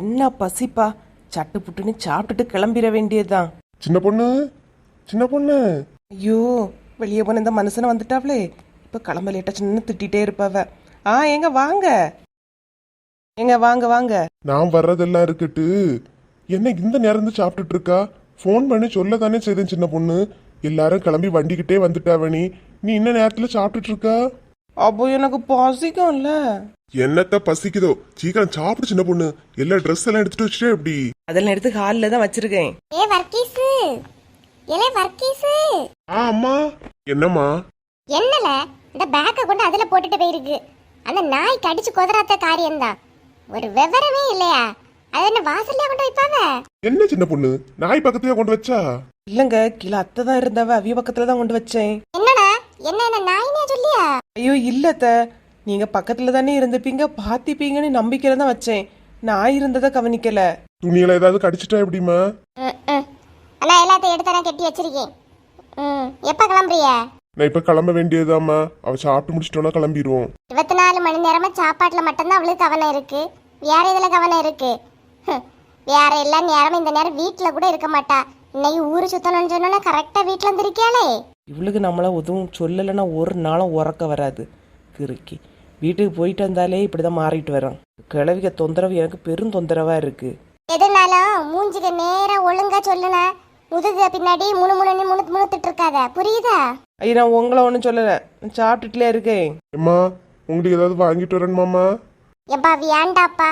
என்ன பசிப்பா? சட்டு புட்டுன்னு சாப்பிட்டுட்டு கிளம்பிட வேண்டியதுதான் சின்ன பொண்ணு சின்ன பொண்ணு. ஐயோ வெளியே போன இந்த மனுஷனை வந்துட்டாவளே. இப்போ கிளம்ப லேட்டாச்சுன்னு திட்டிகிட்டே இருப்பாவ. ஆ எங்க வாங்க. எங்க வாங்க வாங்க. நான் வர்றதெல்லாம் இருக்கட்டு. என்ன இந்த நேரம் இருந்து சாப்பிட்டுட்டு இருக்கா? ஃபோன் பண்ணி சொல்ல தானே செய்தேன் சின்ன பொண்ணு. எல்லாரும் கிளம்பி வண்டிக்கிட்டே வந்துட்டாவணி நீ இன்ன நேரத்துல சாப்பிட்டுட்டு இருக்கா? அப்போ எனக்கு பசிக்கும்ல. என்னத்த பசிக்குதோ? சீக்கிரம் சாப்பிடு சின்ன பொண்ணு. எல்லா ட்ரெஸ் எல்லாம் எடுத்துட்டு வச்சுட்டே எப்படி? அதெல்லாம் எடுத்து ஹாலில் தான் வச்சிருக்கேன். ஏ வர்க்கீஸு ஏலே வர்க்கீஸு ஆ அம்மா. என்னம்மா? என்னல? இந்த பேக்கை கொண்டு அதுல போட்டுட்டு போயிருக்கு. அந்த நாய் கடிச்சு குதறாத்த காரியம்தான். ஒரு விவரமே இல்லையா? அது என்ன வாசல்ல கொண்டு வைப்பாவ என்ன சின்ன பொண்ணு? நாய் பக்கத்தையே கொண்டு வச்சா? இல்லைங்க கீழே அத்தை தான் இருந்தவ அவிய பக்கத்தில் தான் கொண்டு வச்சேன். என்னடா? என்ன என்ன நாயினே சொல்லியா? ஐயோ இல்லத்த நீங்க பக்கத்துல தானே இருந்துப்பீங்க பாத்திப்பீங்கன்னு நம்பிக்கையில தான் வச்சேன். நான் இருந்ததை கவனிக்கல. துணியில ஏதாவது கடிச்சிட்டா எப்படிம்மா? ம், ம். அண்ணா எல்லாத்தையும் எடுத்து நான் கட்டி வச்சிருக்கேன். ம் எப்ப கிளம்புறிய? நான் இப்ப கிளம்ப வேண்டியதாம்மா அவ சாப்பிட்டு முடிச்சிட்டோன்னா கிளம்பிடுவோம் இருபத்தி நாலு மணி நேரமா சாப்பாட்டுல மட்டும்தான் அவளுக்கு கவனம் இருக்கு. வேற இதுல கவனம் இருக்கு? ஹம். வேற எல்லா நேரமும் இந்த நேரம் வீட்டுல கூட இருக்க மாட்டா. இன்னைக்கு ஊரு சுத்தணும்னு சொன்னோன்னா கரெக்டா வீட்டுல வந்துருக்கியாளே. இவளுக்கு நம்மள எதுவும் சொல்லலைன்னா ஒரு நாளும் உறக்க வராது கிறுக்கி. வீட்டுக்கு போயிட்டு வந்தாலே இப்படிதான் மாறிட்டு வரோம். கிழவிக்க தொந்தரவு எனக்கு பெரும் தொந்தரவா இருக்கு. எதுனாலும் மூஞ்சிக்கு நேரா ஒழுங்கா சொல்லுன முதுகு பின்னாடி முணு முணுன்னு முணு முணுத்துட்டு இருக்காத. புரியுதா? ஐயா நான் உங்களை ஒன்றும் சொல்லலை. நான் சாப்பிட்டுட்டுலே இருக்கேன். அம்மா உங்களுக்கு ஏதாவது வாங்கிட்டு வரணுமாம்மா? எப்பா வேண்டாப்பா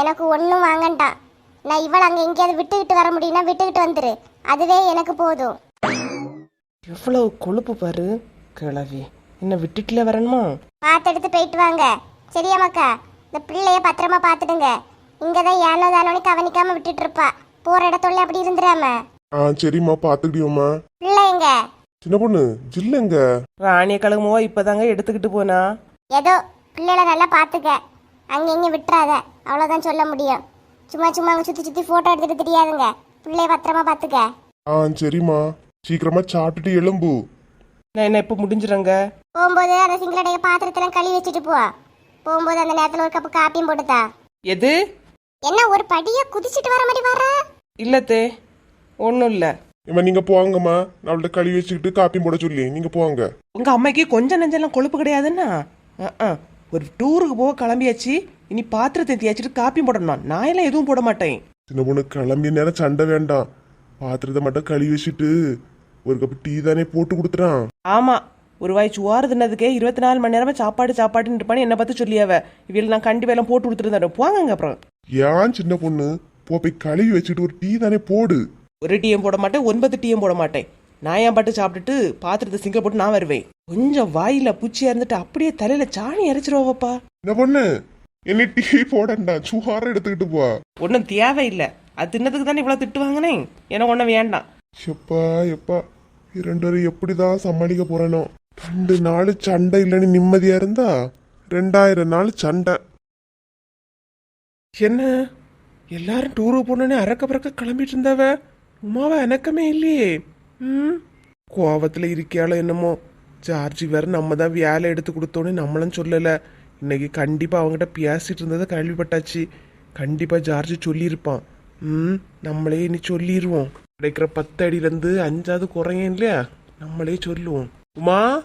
எனக்கு ஒன்றும் வாங்கண்டாம். நான் இவளை அங்கே எங்கேயாவது விட்டுக்கிட்டு வர முடியும்னா விட்டுக்கிட்டு வந்துரு. அதுவே எனக்கு போதும். எவ்வளவு கொழுப்பு பாரு கிழவி. என்ன விட்டுட்டுல வரணுமா? பார்த்து எடுத்து போயிட்டு வாங்க. சரியா மக்கா? இந்த பிள்ளைய பத்திரமா பார்த்துடுங்க இங்கே தான் ஏனோ தானோன்னு கவனிக்காம விட்டுட்டு இருப்பா போகிற இடத்துல அப்படி இருந்துடாம. ஆ சரிம்மா பாத்துக்கிட்டியோம்மா பிள்ளை எங்க? சின்ன பொண்ணு ஜில்லுங்க ராணிய கழுகுமோவா இப்பதாங்க எடுத்துக்கிட்டு போனா? ஏதோ பிள்ளைகளை நல்லா பார்த்துக்க அங்கே இங்கே விட்டுறாத. அவ்வளோதான் சொல்ல முடியும். சும்மா சும்மா அங்கே சுற்றி சுற்றி ஃபோட்டோ எடுத்துட்டு தெரியாதுங்க. பிள்ளைய பத்திரமா பார்த்துக்க ஆ சரிம்மா. சீக்கிரமா சாப்பிட்டுட்டு எலும்பு நான் என்ன இப்போ முடிஞ்சிடுங்க போகும்போது அந்த சிங்களடைய பாத்திரத்தெல்லாம் கழுவி வச்சுட்டு போ. போகும்போது அந்த நேரத்தில் ஒரு கப்பு காப்பியும் போட்டுதா எது? என்ன ஒரு படியை குதிச்சிட்டு வர மாதிரி வர இல்லத்தே ஒன்றும் இல்லை. இம்மா நீங்க போங்கம்மா. நான் அவள்கிட்ட கழுவி வச்சுக்கிட்டு காப்பி போட சொல்லி. நீங்க போங்க. உங்க அம்மைக்கு கொஞ்சம் நெஞ்செல்லாம் கொழுப்பு கிடையாதுன்னா? அஹ். ஒரு டூருக்கு போக கிளம்பியாச்சு. இனி பாத்திரத்தை தேய்ச்சிட்டு காப்பி போடணும்? நான் எல்லாம் எதுவும் போட மாட்டேன். சின்ன பொண்ணு கிளம்பிய நேரம் சண்டை வேண்டாம். பாத்திரத்தை மட்டும் கழுவி வச்சுட்டு ஒரு கப் டீ தானே போட்டு கொடுத்துறான் ஆமா ஒரு வாய் சுவாறு தின்னதுக்கே இருபத்தி நாலு மணி நேரமா சாப்பாடு சாப்பாடுன்னு இருப்பான்னு என்னை பார்த்து சொல்லியாவ. இவள் நான் கண்டிப்பா எல்லாம் போட்டு கொடுத்துருந்தேன். போங்க அப்புறம். ஏன் சின்ன பொண்ணு? போ போய் கழுவி வச்சுட்டு ஒரு டீ தானே போடு. ஒரு டீயும் போட மாட்டேன் ஒன்பது டீயும் போட மாட்டேன். நான் என் பாட்டு சாப்பிட்டுட்டு பாத்திரத்தை சிங்க போட்டு நான் வருவேன்? கொஞ்சம் வாயில பூச்சியா இருந்துட்டு அப்படியே தலையில சாணி அரைச்சிருவாப்பா என்ன பொண்ணு என்ன டீ போடண்டா சுகார எடுத்துக்கிட்டு போ. ஒன்றும் தேவையில்லை. அது தின்னதுக்கு தானே இவ்வளோ திட்டு வாங்கினேன் எனக்கு ஒன்றும் வேண்டாம். எப்பா எப்பா இரண்டு பேரும் எப்படிதான் சமாளிக்க போறேனோ? ரெண்டு நாள் சண்டை இல்லைன்னு நிம்மதியா இருந்தா? ரெண்டாயிரம் நாள் சண்டை. என்ன? எல்லாரும் டூருக்கு போனோன்னே அறக்க பறக்க கிளம்பிட்டு இருந்தாவ? உமாவை எனக்கமே இல்லையே. ம்? கோவத்தில் இருக்கியாளோ என்னமோ? ஜார்ஜி வேற நம்ம தான் வேலை எடுத்து கொடுத்தோன்னு நம்மளும் சொல்லலை. இன்னைக்கு கண்டிப்பாக அவங்ககிட்ட பேசிட்டு இருந்ததை கேள்விப்பட்டாச்சு. கண்டிப்பாக ஜார்ஜி சொல்லியிருப்பான். ம் நம்மளே இனி சொல்லிடுவோம் கிடைக்கிற பத்து அடியிலேருந்து அஞ்சாவது குறையும் இல்லையா? நம்மளே சொல்லுவோம். உமா?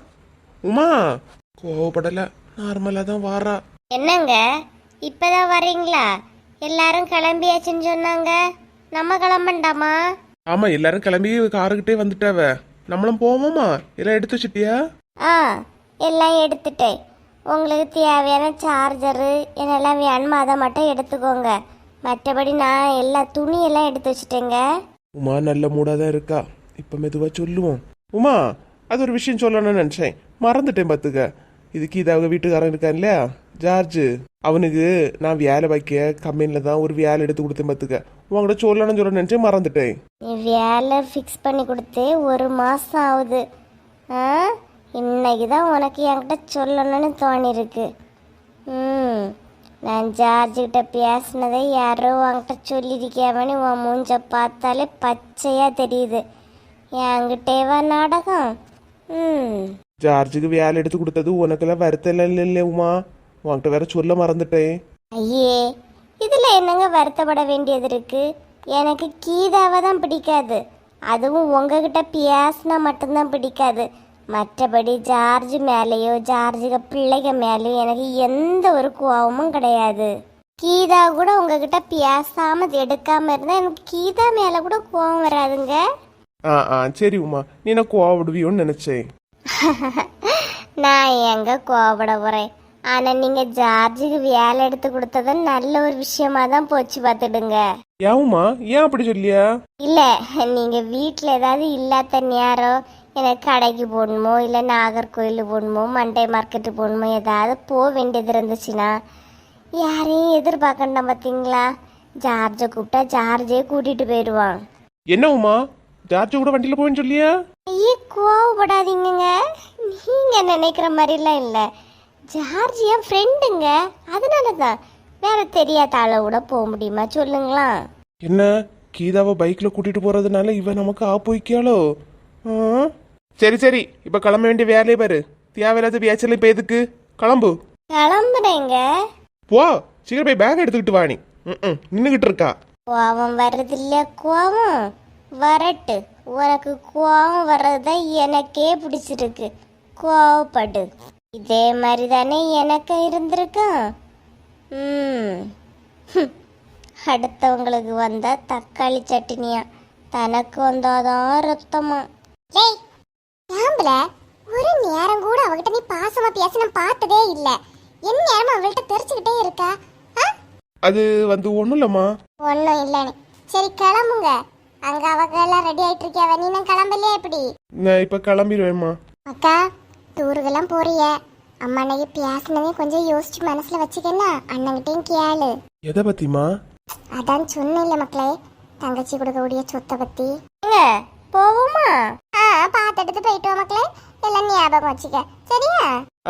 உமா? கோவப்படலை. நார்மலாக தான் வாரா. என்னங்க? இப்பதான் வர்றீங்களா? எல்லாரும் கிளம்பியாச்சுன்னு சொன்னாங்க. நம்ம கிளம்பண்டாமா? ஆமா எல்லாரும் கிளம்பி காருக்கிட்டே வந்துட்டாவ. நம்மளும் போவோமா? எல்லாம் எடுத்து வச்சிட்டியா? ஆ எல்லாம் எடுத்துட்டேன். உங்களுக்கு தேவையான சார்ஜரு என்னெல்லாம் வேணுமோ அதை மட்டும் எடுத்துக்கோங்க. மற்றபடி நான் எல்லா துணியெல்லாம் எடுத்து வச்சுட்டேங்க. உமா நல்ல மூடா தான் இருக்கா? இப்ப மெதுவா சொல்லுவோம். உமா அது ஒரு விஷயம் சொல்லணும்னு நினைச்சேன். மறந்துட்டேன் பாத்துக்க. இதுக்கு இது அவங்க வீட்டுக்காரன் இருக்கான் இல்லையா? ஜார்ஜ். அவனுக்கு நான் வேலை வைக்க கம்பெனில தான் ஒரு வேலை எடுத்து கொடுத்தேன் பாத்துக்க. உங்கள்கிட்ட சொல்லணும்னு சொல்ல நினைச்சேன் மறந்துட்டேன். நீ வேலை ஃபிக்ஸ் பண்ணி கொடுத்து ஒரு மாதம் ஆகுது. ஆ? இன்னைக்கு தான் உனக்கு என்கிட்ட சொல்லணும்னு தோணிருக்கு. ம். நான் ஜார்ஜிக்கிட்ட பேசினதை யாரோ உன்கிட்ட சொல்லியிருக்கியாவன்னு உன் மூஞ்ச பார்த்தாலே பச்சையாக தெரியுது. என்கிட்டேவா நாடகம்? ம். ஜார்ஜுக்கு வேலை எடுத்து கொடுத்தது உனக்கெல்லாம் வருத்தம் இல்லை இல்லை உமா? உன்கிட்ட வேற சொல்ல மறந்துட்டேன். ஐயே இதுல என்னங்க வருத்தப்பட வேண்டியது இருக்கு? எனக்கு கீதாவை தான் பிடிக்காது. அதுவும் உங்ககிட்ட பேசினா மட்டும்தான் பிடிக்காது. மற்றபடி ஜார்ஜ் மேலேயோ ஜார்ஜுக பிள்ளைக மேலேயோ எனக்கு எந்த ஒரு கோபமும் கிடையாது. கீதா கூட உங்ககிட்ட பேசாம எடுக்காம இருந்தா எனக்கு கீதா மேல கூட கோபம் வராதுங்க. ஆ ஆ சரி உமா. நீ என்ன கோவப்படுவியோன்னு நினைச்சேன் நான் எங்க கோபப்பட போறேன்? ஆனா நீங்க ஜார்ஜுக்கு வேலை எடுத்து கொடுத்தது நல்ல ஒரு விஷயமா தான் போச்சு பார்த்துடுங்க. ஏன் உமா? ஏன் அப்படி சொல்லியா? இல்ல நீங்க வீட்ல ஏதாவது இல்லாத நேரம் எனக்கு கடைக்கு போகணுமோ இல்ல நாகர்கோயில் போகணுமோ மண்டே மார்க்கெட்டு போகணுமோ ஏதாவது போக வேண்டியது இருந்துச்சுன்னா யாரையும் எதிர்பார்க்கணும் பார்த்தீங்களா? ஜார்ஜை கூப்பிட்டா ஜார்ஜே கூட்டிட்டு போயிடுவான். என்ன உமா? ஜார்ஜ் கூட வண்டியில் போவேன்னு சொல்லியா? ஐயே கோவப்படாதீங்கங்க. நீங்க நினைக்கிற மாதிரிலாம் இல்லை. ஜார்ஜ் என் ஃப்ரெண்டுங்க அதனால தான் வேற தெரியாத ஆளை கூட போக முடியுமா? சொல்லுங்களா? என்ன? கீதாவை பைக்கில் கூட்டிட்டு போறதுனால இவன் நமக்கு ஆப்பு வைக்காளோ ஆ? சரி சரி. இப்போ கிளம்ப வேண்டிய வேலையை பாரு. தேவையில்லாத பேச்சல இப்போ எதுக்கு? கிளம்பு. கிளம்புறேங்க போ. சீக்கிரம் போய் பேக் எடுத்துக்கிட்டு வா நீ. ம் நின்றுக்கிட்டு இருக்கா. கோவம் வர்றது இல்ல கோவம். வரட்டு. உனக்கு கோவம் வர்றதுதான் எனக்கே பிடிச்சிருக்கு. கோவப்படு. இதே மாதிரி தானே எனக்கு இருந்திருக்கும் ம். அடுத்தவங்களுக்கு வந்தா தக்காளி சட்னியா தனக்கு வந்தாதான் ரத்தமா? ஏம்பல ஒரு நேரம் கூட அவகிட்ட நீ பாசமா பேச நான் பார்த்ததே இல்ல. என் நேரம் அவள்கிட்ட தெரிச்சுக்கிட்டே இருக்கா? ஆ? அது வந்து ஒன்றும் இல்லைம்மா. ஒன்றும் இல்லைன்னு சரி கிளம்புங்க. அங்க அவங்க எல்லாம் ரெடி ஆயிட்டு இருக்கியாவ நீ நான் கிளம்பலையா எப்படி? நான் இப்போ கிளம்பிடுவேம்மா. அக்கா டூருக்கெல்லாம் போறிய. அம்மா அன்னைக்கு பேசினதே கொஞ்சம் யோசிச்சு மனசுல வச்சுக்கன்னா அண்ணங்கிட்டையும் கேளு. எதை பத்திமா அதான் சொன்னேன்ல மக்களே தங்கச்சி கொடுக்கக்கூடிய சொத்தை பத்தி. போவோமா ஆ பார்த்து எடுத்து போயிட்டு வா மக்களே. எல்லாம் ஞாபகம் வச்சுக்க. சரியா?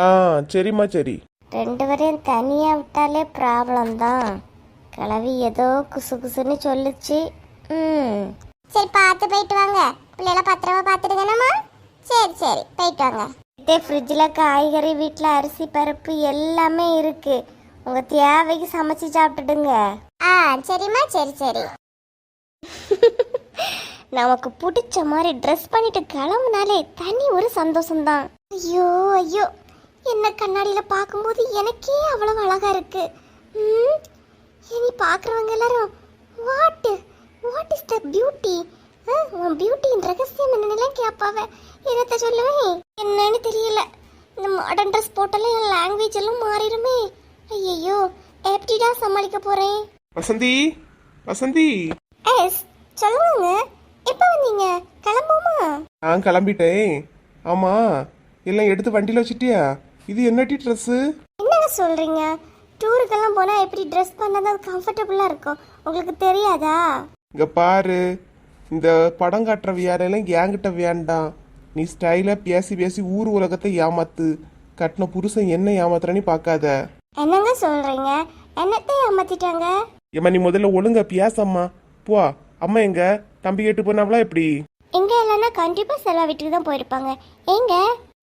ஆ சரிம்மா சரி. ரெண்டு பேரையும் தனியா விட்டாலே ப்ராப்ளம் தான். கிளவி ஏதோ குசு குசுன்னு சொல்லுச்சு. ம். சரி பார்த்து போயிட்டு வாங்க. பிள்ளைல பத்திரமா பார்த்துடுங்கண்ணாமா சரி சரி போயிட்டு வாங்க. இதே ஃப்ரிட்ஜில் காய்கறி வீட்டில் அரிசி பருப்பு எல்லாமே இருக்கு. உங்க தேவைக்கு சமைச்சு சாப்பிட்டுடுங்க. ஆ சரிம்மா சரி சரி. நமக்கு பிடிச்ச மாதிரி ட்ரெஸ் பண்ணிட்டு கிளம்புனாலே தனி ஒரு சந்தோஷம்தான். ஐயோ ஐயோ. என்ன கண்ணாடியில பார்க்கும்போது எனக்கே அவ்வளவு அழகா இருக்கு. ம், இனி பார்க்குறவங்க எல்லாரும் what what is the beauty உன் பியூட்டியின் ரகசியம் என்னென்னலாம் கேட்பாவ? என்னத்த சொல்லுவேன் என்னன்னு தெரியல. இந்த மாடர்ன் ட்ரெஸ் போட்டாலே என் லாங்குவேஜ் எல்லாம் மாறிடுமே. ஐயோ எப்படிடா சமாளிக்க போறேன். வசந்தி வசந்தி. எஸ் சொல்லுங்க. எப்போ வந்தீங்க? கிளம்புமா நான் கிளம்பிட்டேன். ஆமா. எல்லாம் எடுத்து வண்டியில் வச்சிட்டியா? இது என்னட்டி ட்ரெஸ்ஸு என்னங்க சொல்றீங்க? டூருக்கெல்லாம் போனா எப்படி ட்ரெஸ் பண்ணாதான் அது கம்ஃபர்டபுளா இருக்கும்? உங்களுக்கு தெரியாதா? இங்க பாரு. இந்த படம் காட்டுற வியாரெல்லாம் என்கிட்ட வேண்டாம் நீ ஸ்டைலாக பேசி பேசி ஊர் உலகத்தை ஏமாத்து. கட்டின புருஷன் என்ன ஏமாத்துறன்னு பார்க்காத. என்னங்க சொல்றீங்க? என்னத்தை ஏமாத்திட்டாங்க? ஏம்மா நீ முதல்ல ஒழுங்கா பேசம்மா. போ. அம்மா எங்க? தம்பி கேட்டு போனாவளா எப்படி? எங்க இல்லைன்னா கண்டிப்பா செலவு வீட்டுக்கு தான் போயிருப்பாங்க. எங்க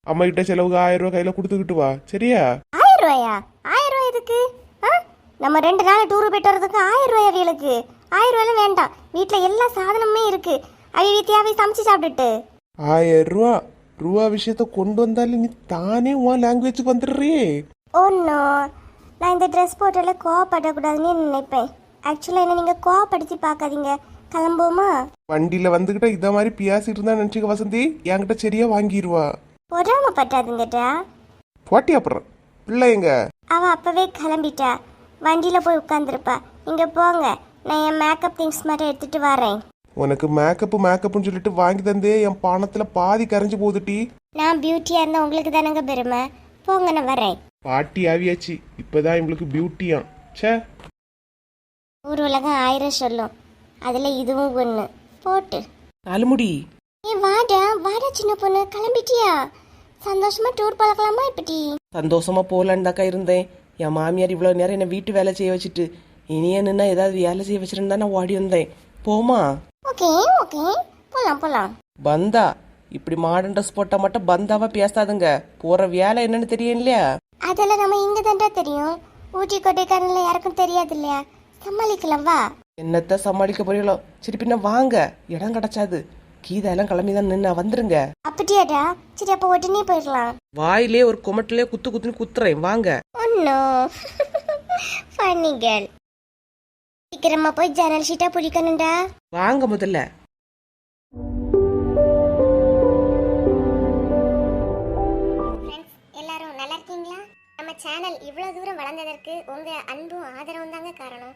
அம்மா கிட்ட செலவுக்கு ஆயிரம் ரூபாய் கையில கொடுத்துக்கிட்டு வா. சரியா? ஆயிரம் ரூபாயா? ஆயிரம் ரூபாய் எதுக்கு? ஆ? நம்ம ரெண்டு நாள் டூர் போயிட்டு வரதுக்கு ஆயிரம் ரூபாய் அவியலுக்கு ஆயிரம் ரூபாய்லாம் வேண்டாம். வீட்டில் எல்லா சாதனமுமே இருக்கு. அவி தேவை சமைச்சு சாப்பிட்டுட்டு. ஆயிரம் ரூபா? ரூபா விஷயத்த கொண்டு வந்தாலும் நீ தானே உன் லாங்குவேஜுக்கு வந்துடுறியே. நோ. நான் இந்த ட்ரெஸ் போட்டால கோவப்படக்கூடாதுன்னு நினைப்பேன். ஆக்சுவலாக என்ன நீங்கள் கோவப்படுத்தி பார்க்காதீங்க. கிளம்புவோமா? வண்டியில வந்துகிட்ட இத மாதிரி பேசிட்டு இருந்தா நினைச்சுக்க வசந்தி என்கிட்ட சரியா வாங்கிடுவா பொறாம பட்டாதுங்கட்டா போட்டி அப்புறம் பிள்ளை எங்க? அவ அப்பவே கிளம்பிட்டா. வண்டியில போய் உட்காந்துருப்பா நீங்க போங்க. நான் என் மேக்கப் திங்ஸ் மட்டும் எடுத்துட்டு வரேன். உனக்கு மேக்கப் மேக்கப்னு சொல்லிட்டு வாங்கி தந்தே என் பானத்துல பாதி கரைஞ்சு போகுதுட்டி நான் பியூட்டியா இருந்தா உங்களுக்கு தானங்க பெருமை? போங்க நான் வரேன். பாட்டி ஆவியாச்சு. இப்பதான் இவங்களுக்கு பியூட்டியா ச்சே. ஊர் உலகம் ஆயிரம் சொல்லும். அதுல இதுவும் ஒண்ணு. போட்டு. நாலுமுடி ஏ வாடா வாடா சின்ன பொண்ணு கிளம்பிட்டியா? சந்தோஷமா டூர் பழக்கலாமா இப்படி? சந்தோஷமா போகலான்னு தாக்கா இருந்தேன். என் மாமியார் இவ்வளோ நேரம் என்னை வீட்டு வேலை செய்ய வச்சுட்டு இனியே நின்னா ஏதாவது வேலை செய்ய வச்சிருந்தா நான் ஓடி வந்தேன். போமா? Okay okay. போலாம் போலாம். பந்தா. இப்படி மாடர்ன் ட்ரெஸ் போட்டால் மட்டும் பந்தாவா பேசாதுங்க. போற வேலை என்னன்னு தெரியும் இல்லையா? அதெல்லாம் நம்ம இங்க தாண்டா தெரியும். ஊட்டி கொடைக்கானல்ல யாருக்கும் தெரியாது இல்லையா? சமாளிக்கலாம் வா. என்னத்த சமாளிக்க போறீங்களோ? சரி பின்ன வாங்க. இடம் கிடைச்சாது. கீதா எல்லாம் கிளம்பி தான் நின்று வந்துருங்க. அப்படியாடா? சரி அப்போ உடனே போயிடலாம். வாயிலே ஒரு குமட்டிலே குத்து குத்துன்னு குத்துறேன். வாங்க. ஒன்னோ ஃபன்னி கேர்ள் சீக்கிரமா போய் ஜன்னல் ஷீட்டா பிடிக்கணும்டா. வாங்க முதல்ல. எல்லாரும் நல்லா இருக்கீங்களா? நம்ம சேனல் இவ்வளோ தூரம் வளர்ந்ததற்கு உங்கள் அன்பும் ஆதரவும் தாங்க காரணம்.